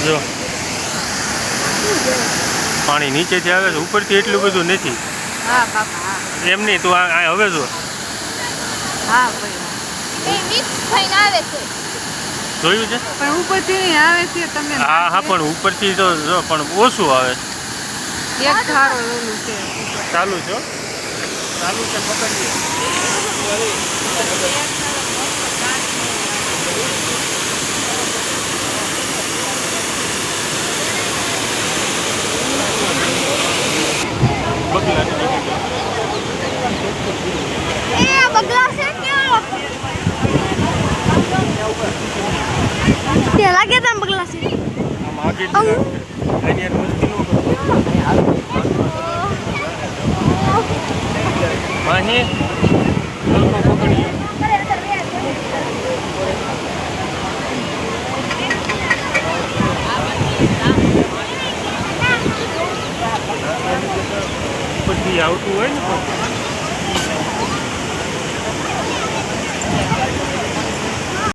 જો. પાણી નીચેથી આવે છે ઉપરથી એટલું બધું નથી. હા બાપા હા. એમ નહીં તું આ હવે જો. હા ભાઈ. એ મિક્સ થઈને આવે છે. જોયું છે? પણ ઉપરથી નહીં આવે છે તમે હા હા પણ ઉપરથી તો જો પણ ઓછું આવે. છે ચાલુ છો ચાલુ છે પકડીએ. Ya, దంపగల Mahe But tuh